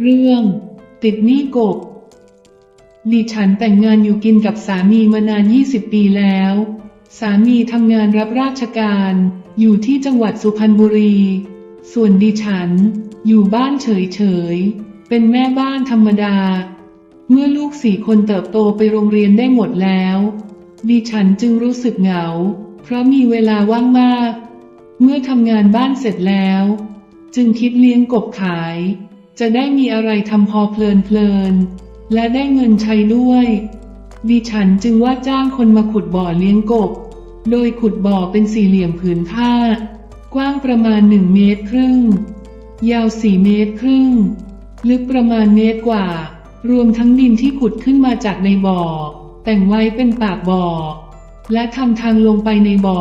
เรื่อง ติดหนี้กบดิฉันแต่งงานอยู่กินกับสามีมานาน 20 ปีแล้ว สามีทำงานรับราชการ อยู่ที่จังหวัดสุพรรณบุรี ส่วนดิฉัน อยู่บ้านเฉยๆ เป็นแม่บ้านธรรมดา เมื่อลูกสี่คนเติบโตไปโรงเรียนได้หมดแล้ว ดิฉันจึงรู้สึกเหงา เพราะมีเวลาว่างมาก เมื่อทำงานบ้านเสร็จแล้ว จึงคิดเลี้ยงกบขาย จะได้มีอะไรทำพอเพลินเพลิน และได้เงินใช้ด้วย ดิฉันจึงว่าจ้างคนมาขุดบ่อเลี้ยงกบ โดยขุดบ่อเป็นสี่เหลี่ยมผืนผ้า กว้างประมาณหนึ่งเมตรครึ่ง ยาวสี่เมตรครึ่ง ลึกประมาณเมตรกว่า รวมทั้งดินที่ขุดขึ้นมาจากในบ่อ แต่งไว้เป็นปากบ่อ และทำทางลงไปในบ่อ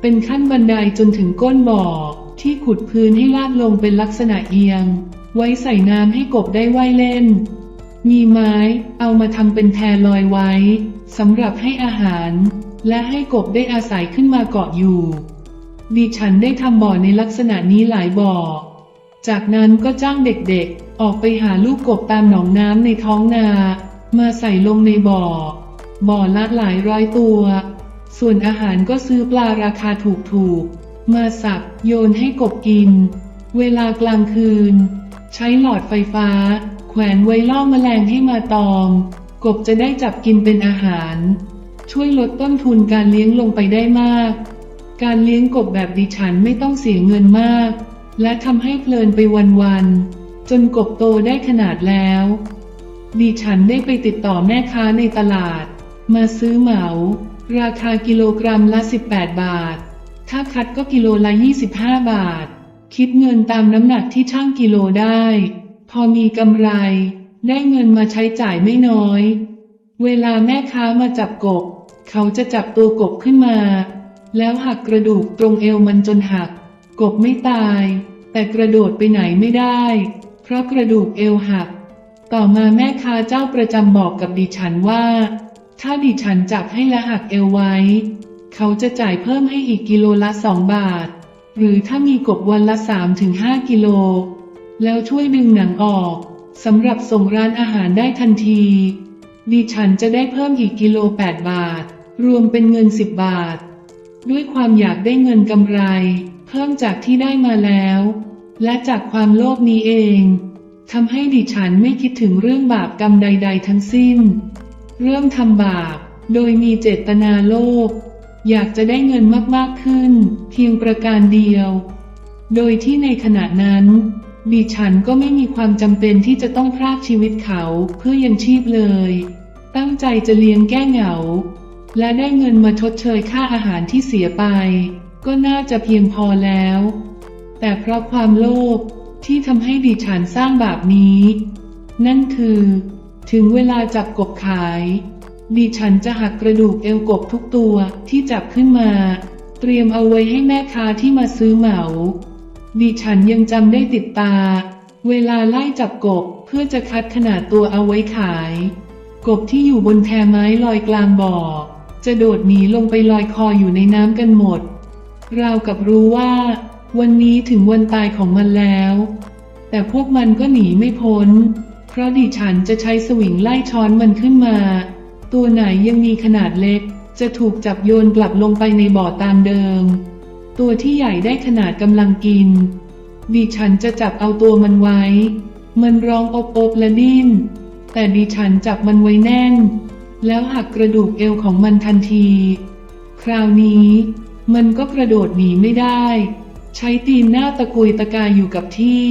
เป็นขั้นบันไดจนถึงก้นบ่อที่ขุดพื้นให้ลาดลงเป็นลักษณะเอียง ไว้ใส่น้ำให้กบได้ว่ายเล่น มีไม้ เอามาทำเป็นแพลอยไว้สำหรับให้อาหาร และให้กบได้อาศัยขึ้นมาเกาะอยู่ ดิฉันได้ทำบ่อในลักษณะนี้หลายบ่อ จากนั้นก็จ้างเด็กๆ ออกไปหาลูกกบตามหนองน้ำในท้องนา มาใส่ลงในบ่อ บ่อละหลายร้อยตัว ส่วนอาหารก็ซื้อปลาราคาถูกๆ มาสับโยนให้กบกิน เวลากลางคืน ใช้หลอดไฟฟ้า แขวนไว้ล่อแมลงให้มาตอม กบจะได้จับกินเป็นอาหาร ช่วยลดต้นทุนการเลี้ยงลงไปได้มาก การเลี้ยงกบแบบดิฉันไม่ต้องเสียเงินมาก และทำให้เพลินไปวันๆจนกบโตได้ขนาดแล้ว ดิฉันได้ไปติดต่อแม่ค้าในตลาด มาซื้อเหมา ราคากิโลกรัมละ 18 บาท ถ้าคัดก็กิโลละ 25 บาท คิดเงินตามน้ำหนักที่ช่างกิโลได้ พอมีกำไร ได้เงินมาใช้จ่ายไม่น้อย เวลาแม่ค้ามาจับกบ เขาจะจับตัวกบขึ้นมา แล้วหักกระดูกตรงเอวมันจนหัก กบไม่ตาย แต่กระโดดไปไหนไม่ได้ เพราะกระดูกเอวหัก ต่อมาแม่ค้าเจ้าประจำบอกกับดิฉันว่า ถ้าดิฉันจับให้และหักเอวไว้ เขาจะจ่ายเพิ่มให้อีกกิโลละสองบาท หรือถ้ามีกบวันละ3ถึง5กิโล แล้วช่วยดึงหนังออกสำหรับส่งร้านอาหารได้ทันที ดิฉันจะได้เพิ่มอีกกิโล 8 บาท รวมเป็นเงิน 10 บาท ด้วยความอยากได้เงินกำไร เพิ่มจากที่ได้มาแล้ว และจากความโลภนี้เองทำให้ดิฉันไม่คิดถึงเรื่องบาปกรรมใด ๆ ทั้งสิ้น เริ่มทำบาป โดยมีเจตนาโลภ อยากจะได้เงินมากๆขึ้น เพียงประการเดียว โดยที่ในขณะนั้น ดิฉันก็ไม่มีความจำเป็นที่จะต้องพรากชีวิตเขาเพื่อยังชีพเลย ตั้งใจจะเลี้ยงแก้เหงา และได้เงินมาชดเชยค่าอาหารที่เสียไป ก็น่าจะเพียงพอแล้ว แต่เพราะความโลภที่ทำให้ดิฉันสร้างบาปนี้ นั่นคือ ถึงเวลาจับกบขาย ดิฉันจะหักกระดูกเอวกบทุกตัวที่จับขึ้นมา เตรียมเอาไว้ให้แม่ค้าที่มาซื้อเหมาดิฉันยังจำได้ติดตา เวลาไล่จับกบเพื่อจะคัดขนาดตัวเอาไว้ขาย กบที่อยู่บนแพไม้ลอยกลางบ่อ จะโดดหนีลงไปลอยคออยู่ในน้ำกันหมด ราวกับรู้ว่า วันนี้ถึงวันตายของมันแล้ว แต่พวกมันก็หนีไม่พ้น เพราะดิฉันจะใช้สวิงไล่ช้อนมันขึ้นมา ตัวไหนยังมีขนาดเล็ก จะถูกจับโยนกลับลงไปในบ่อตามเดิม ตัวที่ใหญ่ได้ขนาดกำลังกิน ดิฉันจะจับเอาตัวมันไว้ มันร้องอบอบและดิ้น แต่ดิฉันจับมันไว้แน่น แล้วหักกระดูกเอวของมันทันที คราวนี้ มันก็กระโดดหนีไม่ได้ ใช้ตีนหน้าตะกุยตะกายอยู่กับที่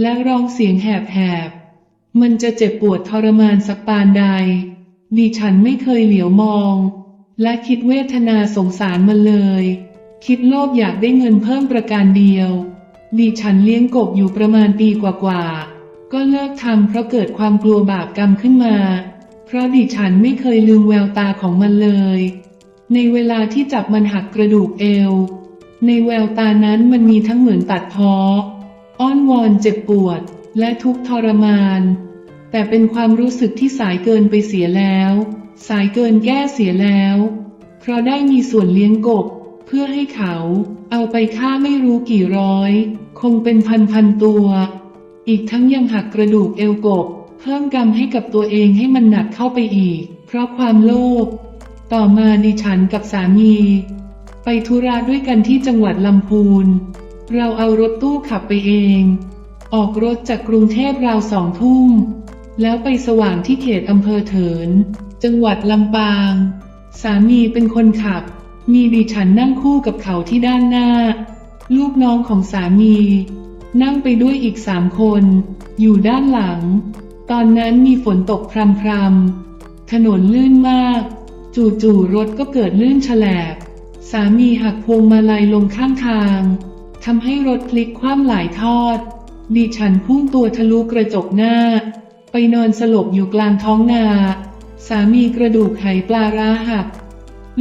และร้องเสียงแหบๆ มันจะเจ็บปวดทรมานสักปานใด ดิฉันไม่เคยเหลียวมอง และคิดเวทนาสงสารมันเลย คิดโลภอยากได้เงินเพิ่มประการเดียว ดิฉันเลี้ยงกบอยู่ประมาณปีกว่าๆ ก็เลิกทำเพราะเกิดความกลัวบาปกรรมขึ้นมา เพราะดิฉันไม่เคยลืมแววตาของมันเลย ในเวลาที่จับมันหักกระดูกเอว ในแววตานั้นมันมีทั้งเหมือนตัดพ้ออ้อนวอนเจ็บปวด และทุกข์ทรมาน แต่เป็นความรู้สึกที่สายเกินไปเสียแล้ว สายเกินแก้เสียแล้ว เพราะได้มีส่วนเลี้ยงกบ เพื่อให้เขา เอาไปฆ่าไม่รู้กี่ร้อย คงเป็นพันพันตัว อีกทั้งยังหักกระดูกเอวกบ เพิ่มกรรมให้กับตัวเองให้มันหนักเข้าไปอีก เพราะความโลภต่อมาดิฉันกับสามี ไปธุระด้วยกันที่จังหวัดลำพูน เราเอารถตู้ขับไปเอง ออกรถจากกรุงเทพราวสองทุ่ม แล้วไปสว่างที่เขตอำเภอเถิน จังหวัดลำปาง สามีเป็นคนขับ มีดิฉันนั่งคู่กับเขาที่ด้านหน้า ลูกน้องของสามี นั่งไปด้วยอีกสามคน อยู่ด้านหลัง ตอนนั้นมีฝนตกพรำๆถนนลื่นมาก จู่ๆรถก็เกิดลื่นฉลบสามีหักพวงมาลัยลงข้างทางทำให้รถพลิกคว่ำหลายทอด ดิฉันพุ่งตัวทะลุกระจกหน้า ไปนอนสลบอยู่กลางท้องนา สามีกระดูกไหปลาร้าหัก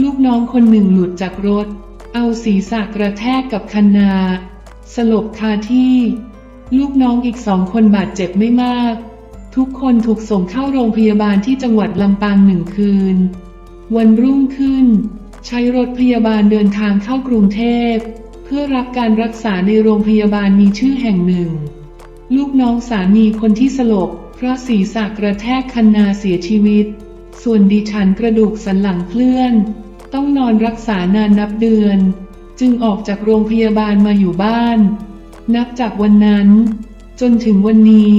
ลูกน้องคนหนึ่งหลุดจากรถ เอาศีรษะกระแทกกับคันนา สลบคาที่ ลูกน้องอีกสองคนบาดเจ็บไม่มาก ทุกคนถูกส่งเข้าโรงพยาบาลที่จังหวัดลำปางหนึ่งคืน วันรุ่งขึ้น ใช้รถพยาบาลเดินทางเข้ากรุงเทพ เพื่อรับการรักษาในโรงพยาบาลมีชื่อแห่งหนึ่ง ลูกน้องสามีคนที่สลบ เพราะศีรษะกระแทกคันนาเสียชีวิต ส่วนดิฉันกระดูกสันหลังเคลื่อน ต้องนอนรักษานานนับเดือน จึงออกจากโรงพยาบาลมาอยู่บ้าน นับจากวันนั้น จนถึงวันนี้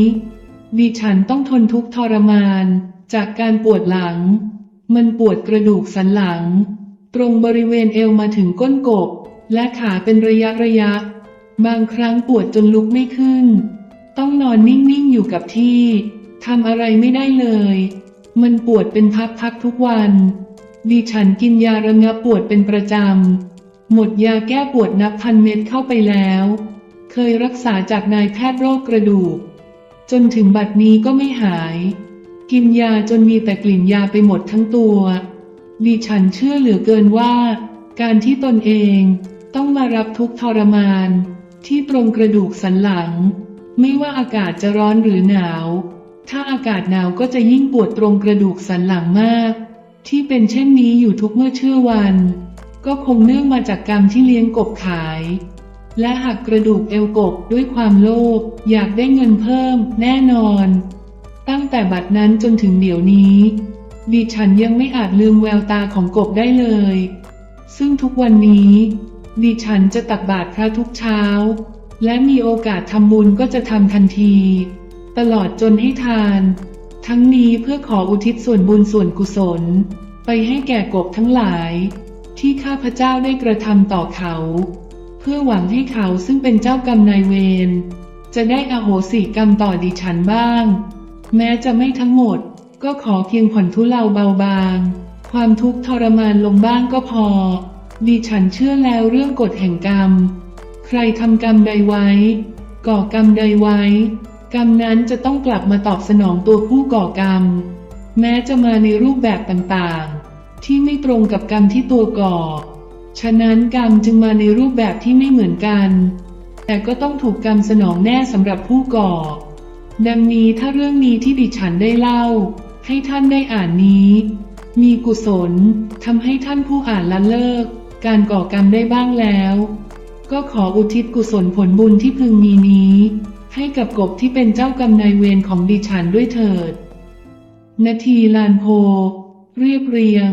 ดิฉันต้องทนทุกข์ทรมาน จากการปวดหลัง มันปวดกระดูกสันหลัง ตรงบริเวณเอวมาถึงก้นกบ และขาเป็นระยะระยะ บางครั้งปวดจนลุกไม่ขึ้น ต้องนอนนิ่งๆอยู่กับที่ทำอะไรไม่ได้เลย มันปวดเป็นพักๆทุกวัน ดิฉันกินยาระงับปวดเป็นประจำ หมดยาแก้ปวดนับพันเม็ดเข้าไปแล้ว เคยรักษาจากนายแพทย์โรคกระดูก จนถึงบัดนี้ก็ไม่หาย กินยาจนมีแต่กลิ่นยาไปหมดทั้งตัว ดิฉันเชื่อเหลือเกินว่า การที่ตนเองต้องมารับทุกทรมาน ที่ตรงกระดูกสันหลัง ไม่ว่าอากาศจะร้อนหรือหนาว ถ้าอากาศหนาวก็จะยิ่งปวดตรงกระดูกสันหลังมาก ที่เป็นเช่นนี้อยู่ทุกเมื่อเชื่อวัน ก็คงเนื่องมาจากกรรมที่เลี้ยงกบขาย และหักกระดูกเอวกบด้วยความโลภอยากได้เงินเพิ่ม แน่นอน ตั้งแต่บัดนั้นจนถึงเดี๋ยวนี้ดิฉันยังไม่อาจลืมแววตาของกบได้เลย ซึ่งทุกวันนี้ดิฉันจะตักบาตรพระทุกเช้า และมีโอกาสทำบุญก็จะทำทันที ตลอดจนให้ทาน ทั้งนี้เพื่อขออุทิศส่วนบุญส่วนกุศล ไปให้แก่กบทั้งหลาย ที่ข้าพเจ้าได้กระทำต่อเขา เพื่อหวังให้เขาซึ่งเป็นเจ้ากรรมนายเวรจะได้อโหสิกรรมต่อดิฉันบ้าง แม้จะไม่ทั้งหมด ก็ขอเพียงผ่อนทุเลาเบาบาง ความทุกข์ทรมานลงบ้างก็พอดิฉันเชื่อแล้วเรื่องกฎแห่งกรรม ใครทำกรรมใดไว้ ก่อกรรมใดไว้ กรรมนั้นจะต้องกลับมาตอบสนองตัวผู้ก่อกรรม แม้จะมาในรูปแบบต่างๆ ที่ไม่ตรงกับกรรมที่ตัวก่อ ฉะนั้นกรรมจึงมาในรูปแบบที่ไม่เหมือนกัน แต่ก็ต้องถูกกรรมสนองแน่สำหรับผู้ก่อ ดังนี้ถ้าเรื่องนี้ที่ดิฉันได้เล่า ให้ท่านได้อ่านนี้ มีกุศลทำให้ท่านผู้อ่านละเลิก การก่อกรรมได้บ้างแล้ว ก็ขออุทิศกุศลผลบุญที่พึงมีนี้ ให้กับกบที่เป็นเจ้ากรรมนายเวรของดิฉันด้วยเถิด นาทีลานโพ เรียบเรียง